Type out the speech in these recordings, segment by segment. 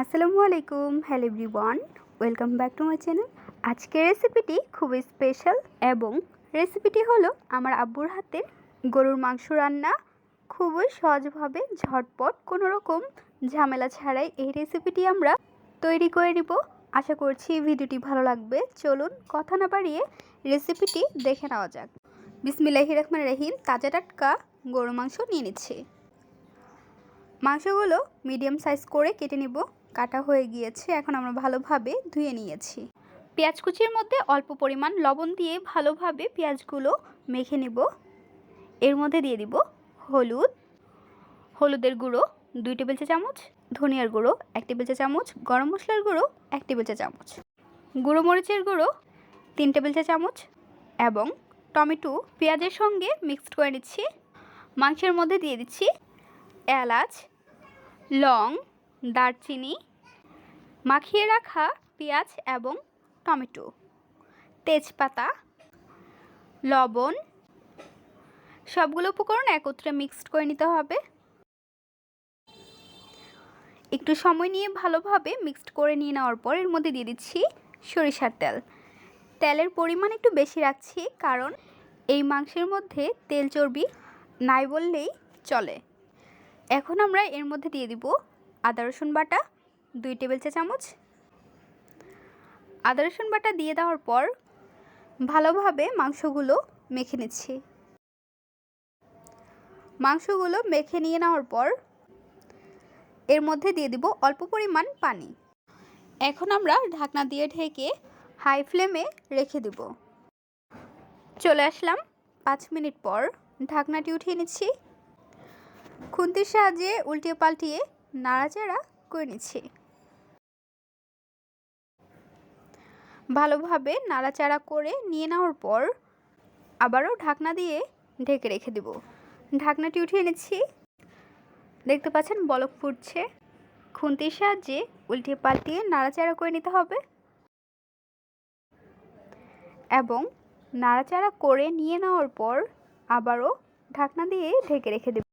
আসসালামু আলাইকুম hello everyone welcome back to my channel আজকের রেসিপিটি খুবই স্পেশাল এবং রেসিপিটি হলো আমার আব্বুর হাতের গরুর মাংস রান্না। খুবই সহজভাবে ঝটপট কোনো রকম ঝামেলা ছাড়াই এই রেসিপিটি আমরা তৈরি করে নিব। আশা করছি ভিডিওটি ভালো লাগবে। চলুন কথা না বাড়িয়ে রেসিপিটি দেখে নেওয়া যাক। বিসমিল্লাহি রহমান রহিম, তাজা টাটকা গরু মাংস নিয়ে নিচ্ছি। মাংসগুলো মিডিয়াম সাইজ করে কেটে নিব। কাটা হয়ে গিয়েছে, এখন আমরা ভালোভাবে ধুয়ে নিয়েছি। পেঁয়াজ কুচির মধ্যে অল্প পরিমাণ লবণ দিয়ে ভালোভাবে পেঁয়াজগুলো মেখে নেব। এর মধ্যে দিয়ে দিব হলুদ, হলুদের গুঁড়ো দুই টেবিল চা চামচ, ধনিয়ার গুঁড়ো এক টেবিল চা চামচ, গরম মশলার গুঁড়ো এক টেবিল চা চামচ, গুঁড়ো মরিচের গুঁড়ো তিন টেবিল চা চামচ এবং টমেটো পেঁয়াজের সঙ্গে মিক্সড করে নিচ্ছি। মাংসের মধ্যে দিয়ে দিচ্ছি এলাচ লং, দারচিনি, মাখিয়ে রাখা পেঁয়াজ এবং টমেটো, তেজপাতা, লবণ, সবগুলো উপকরণ একত্রে মিক্সড করে নিতে হবে। একটু সময় নিয়ে ভালোভাবে মিক্সড করে নিয়ে নেওয়ার পর এর মধ্যে দিয়ে দিচ্ছি সরিষার তেল। তেলের পরিমাণ একটু বেশি রাখছি কারণ এই মাংসের মধ্যে তেল চর্বি নাই বললেই চলে। এখন আমরা এর মধ্যে দিয়ে দিব আদা, রসুন বাটা, দুই টেবিল চা চামচ। আদা, রসুন বাটা দিয়ে দেওয়ার পর ভালোভাবে মাংসগুলো মেখে নিচ্ছি। মাংসগুলো মেখে নিয়ে নেওয়ার পর এর মধ্যে দিয়ে দিব অল্প পরিমাণ পানি। এখন আমরা ঢাকনা দিয়ে ঢেকে হাই ফ্লেমে রেখে দেব। চলে আসলাম পাঁচ মিনিট পর ঢাকনাটি উঠিয়ে নিচ্ছি। খুন্তির সাহায্যে উল্টিয়ে পাল্টিয়ে নাড়াচাড়া করে নিচ্ছি। ভালোভাবে নাড়াচাড়া করে নিয়ে নেওয়ার পর আবারও ঢাকনা দিয়ে ঢেকে রেখে দেব। ঢাকনাটি উঠিয়ে নিচ্ছি। দেখতে পাচ্ছেন বলক ফুটছে। খুন্তির সাহায্যে উল্টিয়ে পাল্টিয়ে নাড়াচাড়া করে নিতে হবে। এবং নাড়াচাড়া করে নিয়ে নেওয়ার পর আবারও ঢাকনা দিয়ে ঢেকে রেখে দেব।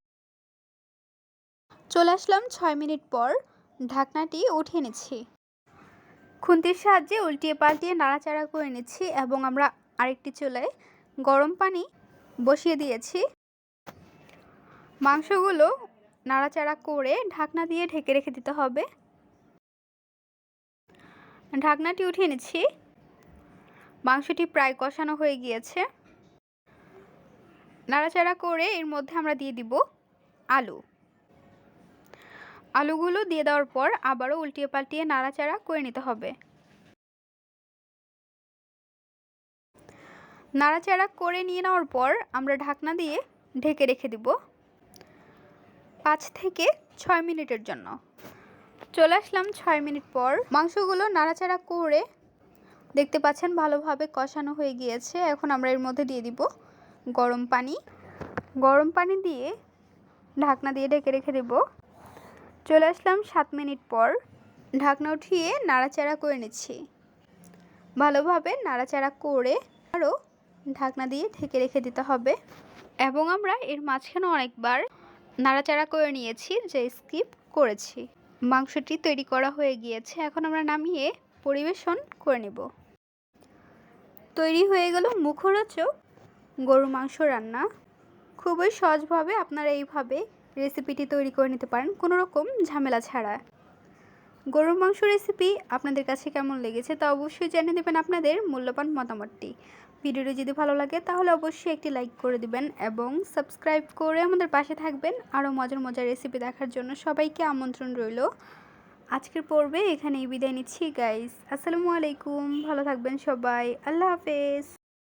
চলে আসলাম ছয় মিনিট পর। ঢাকনাটি উঠিয়ে নিচ্ছি খুন্তির সাহায্যে উল্টিয়ে পাল্টিয়ে নাড়াচাড়া করে নিচ্ছি এবং আমরা আরেকটি চুলায় গরম পানি বসিয়ে দিয়েছি। মাংসগুলো নাড়াচাড়া করে ঢাকনা দিয়ে ঢেকে রেখে দিতে হবে। ঢাকনাটি উঠিয়ে নিচ্ছি মাংসটি প্রায় কষানো হয়ে গিয়েছে। নাড়াচাড়া করে এর মধ্যে আমরা দিয়ে দিব আলু। আলুগুলো দিয়ে দেওয়ার পর আবারও উল্টিয়ে পাল্টিয়ে নাড়াচাড়া করে নিতে হবে। নাড়াচাড়া করে নিয়ে নেওয়ার পর আমরা ঢাকনা দিয়ে ঢেকে রেখে দিব পাঁচ থেকে ছয় মিনিটের জন্য। চলে আসলাম ছয় মিনিট পর। মাংসগুলো নাড়াচাড়া করে দেখতে পাচ্ছেন ভালোভাবে কষানো হয়ে গিয়েছে। এখন আমরা এর মধ্যে দিয়ে দিব গরম পানি। গরম পানি দিয়ে ঢাকনা দিয়ে ঢেকে রেখে দেব। চলে আসলাম সাত মিনিট পর। ঢাকনা উঠিয়ে নাড়াচাড়া করে নিচ্ছি। ভালোভাবে নাড়াচাড়া করে আরও ঢাকনা দিয়ে ঢেকে রেখে দিতে হবে। এবং আমরা এর মাঝখানে অনেকবার নাড়াচাড়া করে নিয়েছি যে স্কিপ করেছি। মাংসটি তৈরি করা হয়ে গিয়েছে। এখন আমরা নামিয়ে পরিবেশন করে নেব। তৈরি হয়ে গেল মুখরোচক গরুর মাংস রান্না। খুবই সহজভাবে আপনারা এইভাবে রেসিপিটি তৈরি করে নিতে পারেন কোনো রকম ঝামেলা ছাড়া। গরুর মাংস রেসিপি আপনাদের কাছে কেমন লেগেছে তা অবশ্যই জানিয়ে দেবেন আপনাদের মূল্যবান মতামতটি। ভিডিওটি যদি ভালো লাগে তাহলে অবশ্যই একটি লাইক করে দিবেন এবং সাবস্ক্রাইব করে আমাদের পাশে থাকবেন। আরও মজার মজার রেসিপি দেখার জন্য সবাইকে আমন্ত্রণ রইল। আজকের পর্বে এখানেই বিদায় নিচ্ছি গাইস আসসালামু আলাইকুম। ভালো থাকবেন সবাই। আল্লাহ হাফেজ।